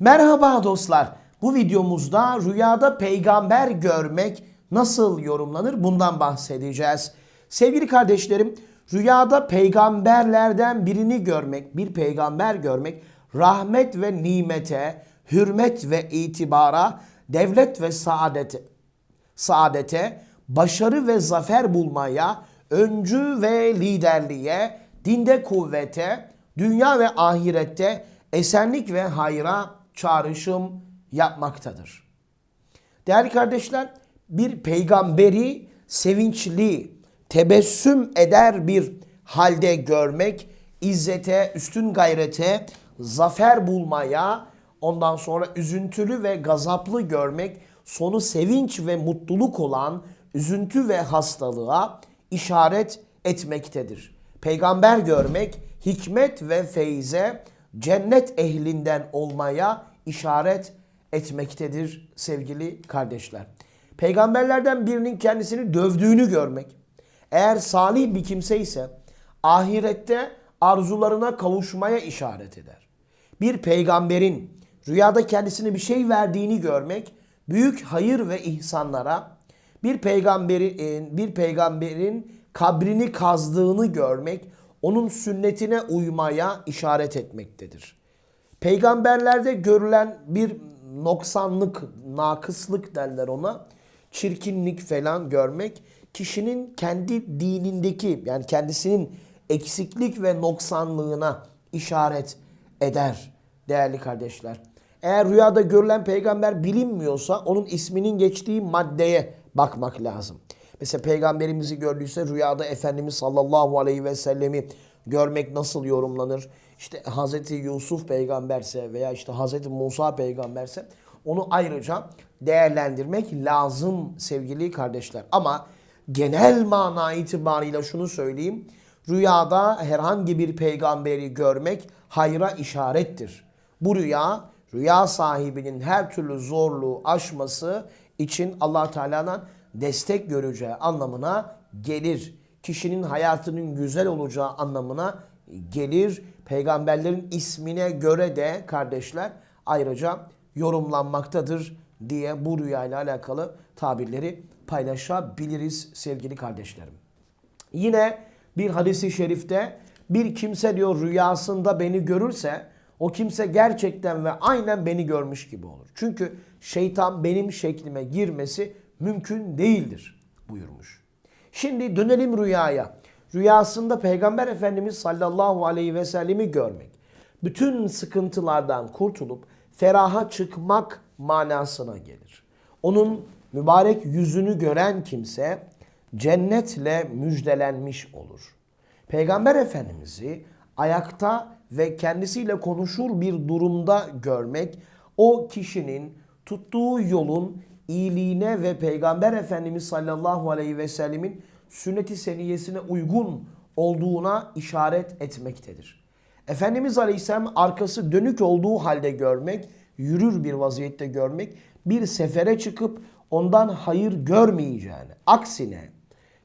Merhaba dostlar. Bu videomuzda rüyada peygamber görmek nasıl yorumlanır bundan bahsedeceğiz. Sevgili kardeşlerim, rüyada peygamberlerden birini görmek, bir peygamber görmek rahmet ve nimete, hürmet ve itibara, devlet ve saadete, saadete, başarı ve zafer bulmaya, öncü ve liderliğe, dinde kuvvete, dünya ve ahirette esenlik ve hayra çağrışım yapmaktadır. Değerli kardeşler, bir peygamberi sevinçli, tebessüm eder bir halde görmek, izzete, üstün gayrete, zafer bulmaya, ondan sonra üzüntülü ve gazaplı görmek, sonu sevinç ve mutluluk olan üzüntü ve hastalığa işaret etmektedir. Peygamber görmek, hikmet ve feyze, cennet ehlinden olmaya işaret etmektedir sevgili kardeşler. Peygamberlerden birinin kendisini dövdüğünü görmek, eğer salih bir kimse ise ahirette arzularına kavuşmaya işaret eder. Bir peygamberin rüyada kendisine bir şey verdiğini görmek büyük hayır ve ihsanlara, bir peygamberi bir peygamberin kabrini kazdığını görmek onun sünnetine uymaya işaret etmektedir. Peygamberlerde görülen bir noksanlık, nakıslık derler ona. Çirkinlik falan görmek kişinin kendi dinindeki yani kendisinin eksiklik ve noksanlığına işaret eder değerli kardeşler. Eğer rüyada görülen peygamber bilinmiyorsa onun isminin geçtiği maddeye bakmak lazım. Mesela peygamberimizi gördüyse rüyada Efendimiz sallallahu aleyhi ve sellemi görmek nasıl yorumlanır? İşte Hazreti Yusuf peygamberse veya işte Hazreti Musa peygamberse onu ayrıca değerlendirmek lazım sevgili kardeşler. Ama genel mana itibarıyla şunu söyleyeyim. Rüyada herhangi bir peygamberi görmek hayra işarettir. Bu rüya rüya sahibinin her türlü zorluğu aşması için Allah Teala'dan destek göreceği anlamına gelir. Kişinin hayatının güzel olacağı anlamına gelir. Peygamberlerin ismine göre de kardeşler ayrıca yorumlanmaktadır diye bu rüyayla alakalı tabirleri paylaşabiliriz sevgili kardeşlerim. Yine bir hadisi şerifte bir kimse diyor rüyasında beni görürse o kimse gerçekten ve aynen beni görmüş gibi olur. Çünkü şeytan benim şeklime girmesi mümkün değildir buyurmuş. Şimdi dönelim rüyaya. Rüyasında Peygamber Efendimiz sallallahu aleyhi ve sellemi görmek, bütün sıkıntılardan kurtulup feraha çıkmak manasına gelir. Onun mübarek yüzünü gören kimse cennetle müjdelenmiş olur. Peygamber Efendimiz'i ayakta ve kendisiyle konuşur bir durumda görmek o kişinin tuttuğu yolun iyiliğine ve Peygamber Efendimiz sallallahu aleyhi ve sellemin sünnet-i seniyesine uygun olduğuna işaret etmektedir. Efendimiz Aleyhisselam arkası dönük olduğu halde görmek, yürür bir vaziyette görmek, bir sefere çıkıp ondan hayır görmeyeceğini, aksine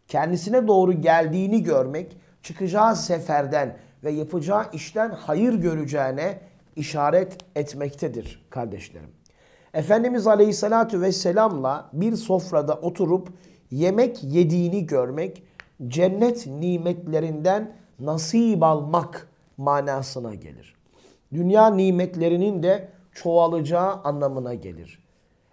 kendisine doğru geldiğini görmek, çıkacağı seferden ve yapacağı işten hayır göreceğine işaret etmektedir kardeşlerim. Efendimiz Aleyhisselatü Vesselam'la bir sofrada oturup yemek yediğini görmek, cennet nimetlerinden nasip almak manasına gelir. Dünya nimetlerinin de çoğalacağı anlamına gelir.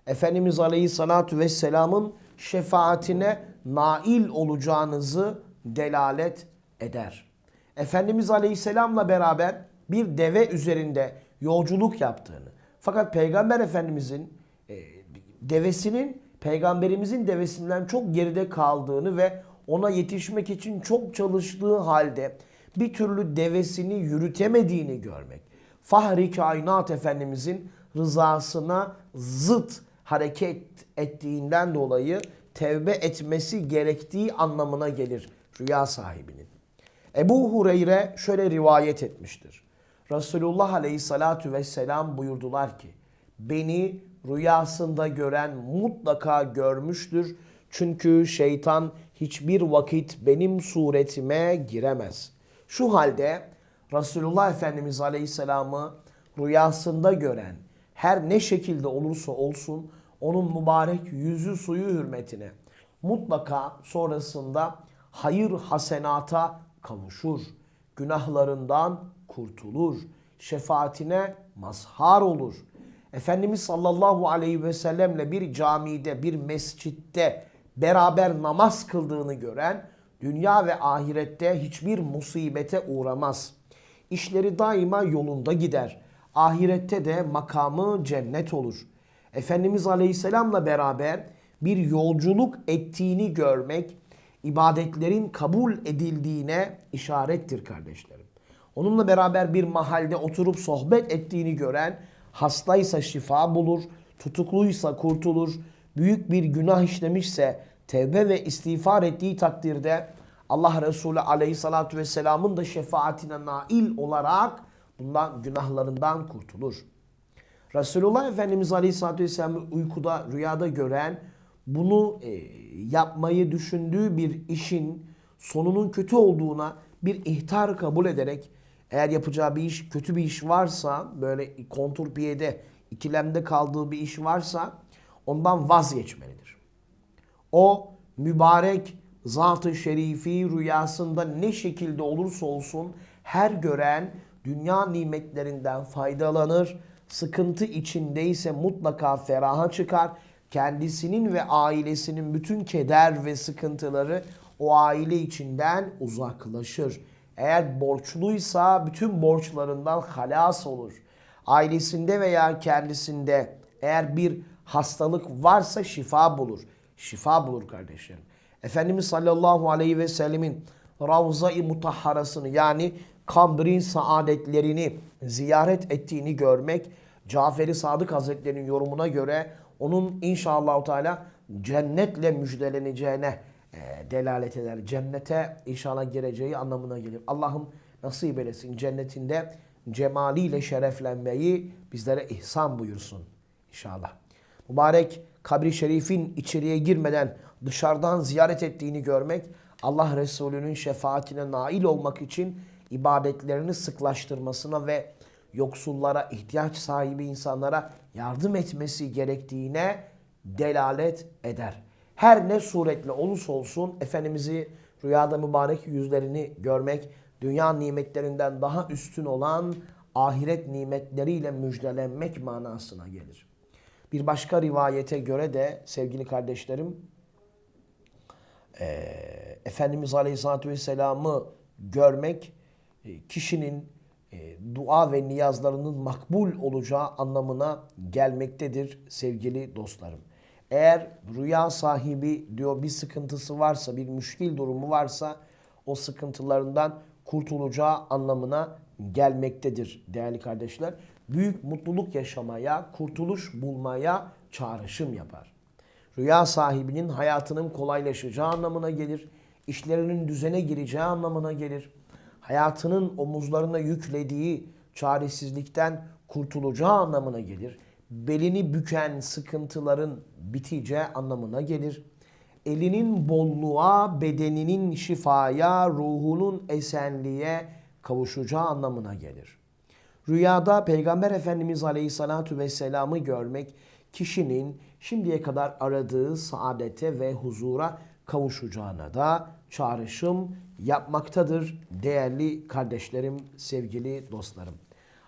Efendimiz Aleyhisselatü Vesselam'ın şefaatine nail olacağınızı delalet eder. Efendimiz Aleyhisselam'la beraber bir deve üzerinde yolculuk yaptığını, fakat Peygamber Efendimizin e, devesinin peygamberimizin devesinden çok geride kaldığını ve ona yetişmek için çok çalıştığı halde bir türlü devesini yürütemediğini görmek. Fahri kainat Efendimizin rızasına zıt hareket ettiğinden dolayı tevbe etmesi gerektiği anlamına gelir rüya sahibinin. Ebu Hureyre şöyle rivayet etmiştir. Resulullah Aleyhisselatü Vesselam buyurdular ki beni rüyasında gören mutlaka görmüştür. Çünkü şeytan hiçbir vakit benim suretime giremez. Şu halde Resulullah Efendimiz Aleyhisselam'ı rüyasında gören her ne şekilde olursa olsun onun mübarek yüzü suyu hürmetine mutlaka sonrasında hayır hasenata kavuşur. Günahlarından kurtulur. Şefaatine mazhar olur. Efendimiz sallallahu aleyhi ve sellemle bir camide, bir mescitte beraber namaz kıldığını gören dünya ve ahirette hiçbir musibete uğramaz. İşleri daima yolunda gider. Ahirette de makamı cennet olur. Efendimiz Aleyhisselam'la beraber bir yolculuk ettiğini görmek ibadetlerin kabul edildiğine işarettir kardeşlerim. Onunla beraber bir mahalde oturup sohbet ettiğini gören hastaysa şifa bulur, tutukluysa kurtulur, büyük bir günah işlemişse tevbe ve istiğfar ettiği takdirde Allah Resulü Aleyhisselatü Vesselam'ın da şefaatine nail olarak bundan günahlarından kurtulur. Resulullah Efendimiz Aleyhisselatü Vesselam'ı uykuda, rüyada gören, bunu e, yapmayı düşündüğü bir işin sonunun kötü olduğuna bir ihtar kabul ederek eğer yapacağı bir iş, kötü bir iş varsa, böyle konturpiyede, ikilemde kaldığı bir iş varsa ondan vazgeçmelidir. O mübarek zat-ı şerifi rüyasında ne şekilde olursa olsun her gören dünya nimetlerinden faydalanır. Sıkıntı içindeyse mutlaka feraha çıkar. Kendisinin ve ailesinin bütün keder ve sıkıntıları o aile içinden uzaklaşır. Eğer borçluysa bütün borçlarından halas olur. Ailesinde veya kendisinde eğer bir hastalık varsa şifa bulur. Şifa bulur kardeşlerim. Efendimiz sallallahu aleyhi ve sellemin Ravza-i Mutahharasını yani kabrin saadetlerini ziyaret ettiğini görmek Caferi Sadık Hazretleri'nin yorumuna göre onun inşallah Teala cennetle müjdeleneceğine e, delalet eder. Cennete inşallah gireceği anlamına gelir. Allah'ım nasip eylesin cennetinde cemaliyle şereflenmeyi bizlere ihsan buyursun inşallah. Mübarek kabri şerifin içeriye girmeden dışarıdan ziyaret ettiğini görmek Allah Resulü'nün şefaatine nail olmak için ibadetlerini sıklaştırmasına ve yoksullara, ihtiyaç sahibi insanlara yardım etmesi gerektiğine delalet eder. Her ne suretle olursa olsun Efendimiz'i rüyada mübarek yüzlerini görmek, dünya nimetlerinden daha üstün olan ahiret nimetleriyle müjdelenmek manasına gelir. Bir başka rivayete göre de sevgili kardeşlerim, e, Efendimiz Aleyhisselatü Vesselam'ı görmek kişinin e, dua ve niyazlarının makbul olacağı anlamına gelmektedir sevgili dostlarım. Eğer rüya sahibi diyor bir sıkıntısı varsa, bir müşkil durumu varsa o sıkıntılarından kurtulacağı anlamına gelmektedir değerli kardeşler. Büyük mutluluk yaşamaya, kurtuluş bulmaya çağrışım yapar. Rüya sahibinin hayatının kolaylaşacağı anlamına gelir. İşlerinin düzene gireceği anlamına gelir. Hayatının omuzlarına yüklediği çaresizlikten kurtulacağı anlamına gelir. Belini büken sıkıntıların biteceği anlamına gelir. Elinin bolluğa, bedeninin şifaya, ruhunun esenliğe kavuşacağı anlamına gelir. Rüyada Peygamber Efendimiz Aleyhisselatü Vesselam'ı görmek kişinin şimdiye kadar aradığı saadete ve huzura kavuşacağına da çağrışım yapmaktadır değerli kardeşlerim, sevgili dostlarım.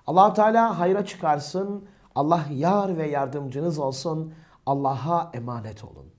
allah Teala hayra çıkarsın, Allah yar ve yardımcınız olsun, Allah'a emanet olun.